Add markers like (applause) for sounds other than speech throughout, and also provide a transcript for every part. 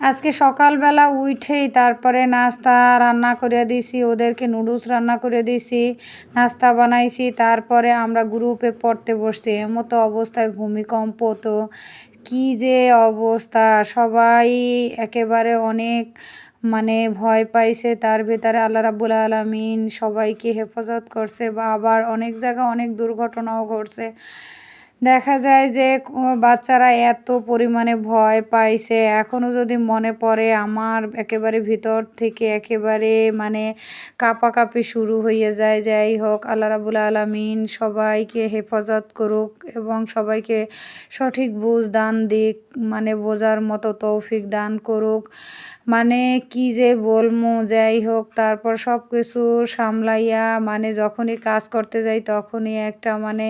আজকে সকালবেলা উঠেই তারপরে নাস্তা রান্না করে দিছি, ওদেরকে নুডলস রান্না করে দিছি, নাস্তা বানাইছি, তারপরে আমরা গ্রুপে পড়তে বসছি। এমতো অবস্থায় ভূমিকম্প তো কী যে অবস্থা, সবাই একেবারে অনেক মানে ভয় পাইছে। তার ভেতরে আল্লাহ রাব্বুল আলমিন সবাইকে হেফাজত করছে, বা আবার অনেক জায়গায় অনেক দুর্ঘটনাও ঘটছে। দেখা যায় যে বাচ্চারা এত পরিমাণে ভয় পাইছে। এখনও যদি মনে পড়ে, আমার একেবারে ভিতর থেকে একেবারে মানে কাঁপাকাঁপি শুরু হয়ে যায়। যাই হোক, আল্লাহ রাবুল আলমিন সবাইকে হেফাজত করুক এবং সবাইকে সঠিক বুঝ, দান, দিক মানে বোঝার মতো তৌফিক দান করুক। মানে কি যে বলমু, যাই হোক, তারপর সব কিছু সামলাইয়া মানে যখনই কাজ করতে যাই, তখনই একটা মানে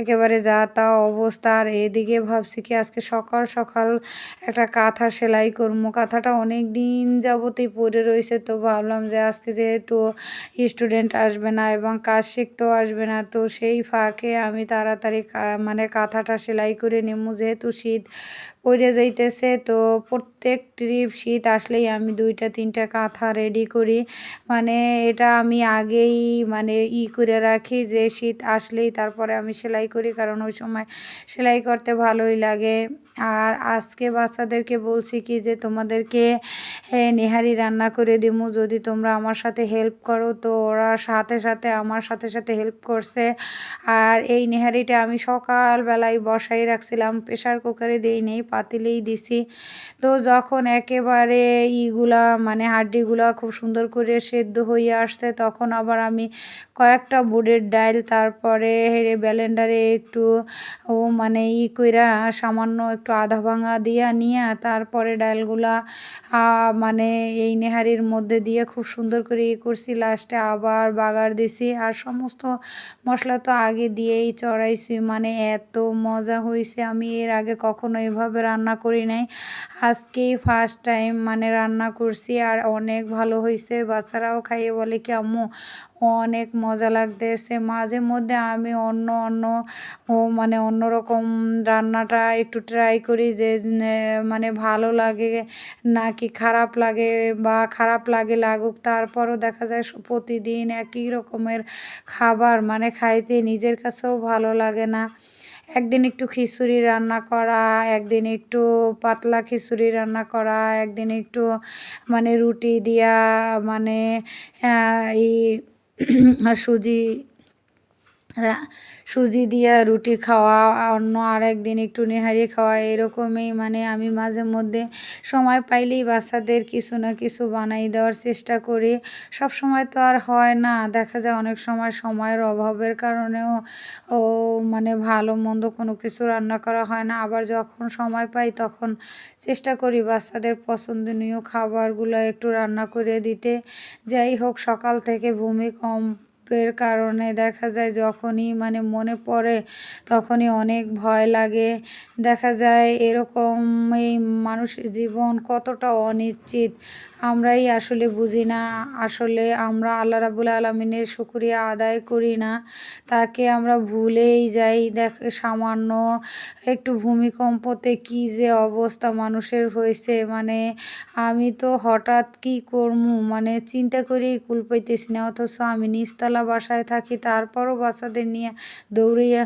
একেবারে যা তা অবস্থা। আর এদিকে ভাবছি কি আজকে সকাল সকাল একটা কাঁথা সেলাই করব কাঁথাটা অনেক দিন যাবতই পরে রয়েছে, তো ভাবলাম যে আজকে যেহেতু স্টুডেন্ট আসবে না এবং কাজ শিখতেও আসবে না, তো সেই ফাঁকে আমি তাড়াতাড়ি মানে কাঁথাটা সেলাই করে নেব যেহেতু শীত পড়ে যাইতেছে, তো প্রত্যেক ট্রিপ শীত আসলেই আমি দুইটা, তিনটা কাঁথা রেডি করি। মানে এটা আমি আগেই মানে ই করে রাখি যে শীত আসলেই তারপরে আমি সেলাই করি, কারণ সময় সেলাই করতে ভালোই লাগে। আর আজকে বাচ্চাদেরকে বলছি কি যে তোমাদেরকে নেহারি রান্না করে দিমু। যদি তোমরা আমার সাথে হেল্প করো, তো ওরা সাথে সাথে আমার সাথে সাথে হেল্প করছে। আর এই নেহারিটা আমি সকালবেলায় বসাই রাখছিলাম। প্রেশার কুকারে দিই নেই, পাতিলেই দিছি। তো যখন একেবারে ইগুলা মানে হাড্ডিগুলা খুব সুন্দর করে সেদ্ধ হয়ে আসছে, তখন আবার আমি কয়েকটা বুটের ডাইল, তারপরে হেরে ব্যালেন্ডারে একটু ও মানে ই কইরা সামান্য একটু আধা ভাঙা দিয়া নিয়ে তারপরে ডালগুলা মানে এই নেহারির মধ্যে দিয়ে খুব সুন্দর করে ইয়ে করছি। লাস্টে আবার বাগার দিছি। আর সমস্ত মশলা তো আগে দিয়েই চড়াইছি। মানে এত মজা হয়েছে আমি এর আগে কখনো এভাবে রান্না করি নাই। আজকেই ফার্স্ট টাইম মানে রান্না করছি। আর অনেক ভালো হয়েছে বাচ্চারাও খাইয়ে বলে কি, আম্মু, অনেক মজা লাগতেছে। মাঝে মধ্যে আমি অন্য অন্য ও মানে অন্যরকম রান্নাটা একটু ট্রাই করি যে মানে ভালো লাগে, নাকি খারাপ লাগে বা খারাপ লাগে লাগুক, তারপরও দেখা যায় প্রতিদিন একই রকমের খাবার মানে খাইতে নিজের কাছেও ভালো লাগে না। একদিন একটু খিচুড়ি রান্না করা, একদিন একটু পাতলা খিচুড়ি রান্না করা, একদিন একটু মানে রুটি দিয়া মানে এই (clears throat) সুজি সুজি দিয়া রুটি খাওয়া, অন্য আরেক দিন একটু নেহারি খাওয়া, এরকমই মানে আমি মাঝে মধ্যে সময় পাইলেই বাচ্চাদের কিছু না কিছু বানাই দেওয়ার চেষ্টা করি। সব সময় তো আর হয় না, দেখা যায় অনেক সময় সময়ের অভাবের কারণেও ও মানে ভালো মন্দ কোনো কিছু রান্না করা হয় না। আবার যখন সময় পাই তখন চেষ্টা করি বাচ্চাদের পছন্দনীয় খাবারগুলো একটু রান্না করে দিতে। যাই হোক, সকাল থেকে ভূমিকম্প এর কারণে দেখা যায় যখনই মানে মনে পড়ে তখনই অনেক ভয় লাগে। দেখা যায় এরকম এই মানুষের জীবন কতটা অনিশ্চিত। আমরাই আসলে বুঝি না। আসলে আমরা আল্লাহ রাবুল আলমিনের শুক্রিয়া আদায় করি না। তাকে আমরা ভুলেই যাই। দেখ, সামান্য একটু ভূমিকম্পতে কি যে অবস্থা মানুষের হয়েছে। মানে আমি তো হঠাৎ কি করব মানে চিন্তা করেই কুল পাইতেছি না। অথচ আমি নিচতলা বাসায় থাকি, তারপরও বাচ্চাদের নিয়ে দৌড়িয়া